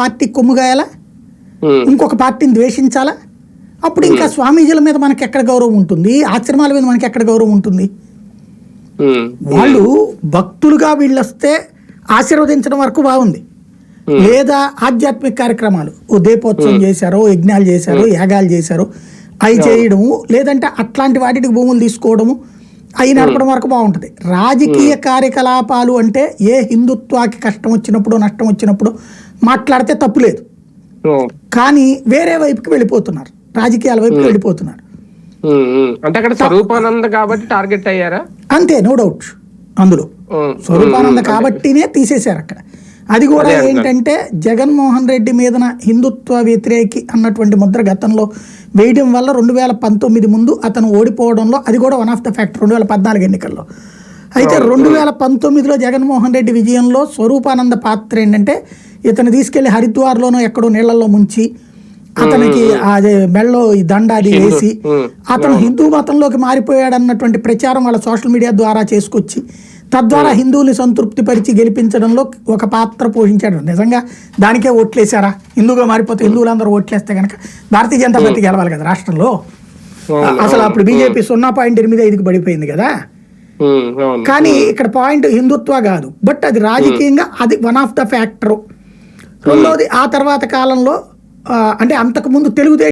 Party కొమ్ముగాయాలా? ఇంకొక పార్టీని ద్వేషించాలా? అప్పుడు ఇంకా స్వామీజీల మీద మనకి ఎక్కడ గౌరవం ఉంటుంది? ఆశ్రమాల మీద మనకి ఎక్కడ గౌరవం ఉంటుంది? వాళ్ళు భక్తులుగా వీళ్ళు వస్తే ఆశీర్వదించడం వరకు బాగుంది. లేదా ఆధ్యాత్మిక కార్యక్రమాలు. ఓ దీపోత్సవం చేశారో యజ్ఞాలు చేశారో యాగాలు చేశారో అవి చేయడము లేదంటే అట్లాంటి వాటికి భూములు తీసుకోవడము అవి నడపడం వరకు బాగుంటుంది. రాజకీయ కార్యకలాపాలు అంటే ఏ హిందుత్వాకి కష్టం వచ్చినప్పుడు నష్టం వచ్చినప్పుడు మాట్లాడితే తప్పు లేదు. కానీ వేరే వైపుకి వెళ్ళిపోతున్నారు. రాజకీయాల వైపుకి వెళ్ళిపోతున్నారు. ఉమ్, ఉమ్. అంటే అక్కడ స్వరూపానంద కాబట్టి టార్గెట్ అయ్యారా? అంతే నో డౌట్ అందులో. స్వరూపానంద కాబట్టినే తీసేశారు అక్కడ. అది కూడా ఏంటంటే జగన్మోహన్ రెడ్డి మీదన హిందుత్వ వ్యతిరేకి అన్నటువంటి ముద్ర గతంలో వేయడం వల్ల రెండు వేల పంతొమ్మిది ముందు అతను ఓడిపోవడంలో అది కూడా వన్ ఆఫ్ ద ఫ్యాక్టర్ రెండు వేల పద్నాలుగు ఎన్నికల్లో. అయితే రెండు వేల పంతొమ్మిదిలో జగన్మోహన్ రెడ్డి విజయంలో స్వరూపానంద పాత్ర ఏంటంటే ఇతను తీసుకెళ్ళి హరిద్వార్లోనో ఎక్కడో నీళ్ళలో ముంచి అతనికి అదే మెళ్ళో ఈ దండ అది వేసి అతను హిందూ మతంలోకి మారిపోయాడు అన్నటువంటి ప్రచారం వాళ్ళ సోషల్ మీడియా ద్వారా చేసుకొచ్చి తద్వారా హిందువుని సంతృప్తిపరిచి గెలిపించడంలో ఒక పాత్ర పోషించాడు. నిజంగా దానికే ఓట్లేశారా? హిందూగా మారిపోతే హిందువులందరూ ఓట్లేస్తే కనుక భారతీయ జనతా పార్టీ గెలవాలి కదా రాష్ట్రంలో? అసలు అప్పుడు బీజేపీ సున్నా పాయింట్ ఎనిమిది ఐదుకి పడిపోయింది కదా? కానీ ఇక్కడ పాయింట్ హిందుత్వ కాదు. బట్ అది రాజకీయంగా అది వన్ ఆఫ్ ద ఫ్యాక్టర్ రెండోది ఆ తర్వాత కాలంలో అంటే అంతకుముందు తెలుగుదేశం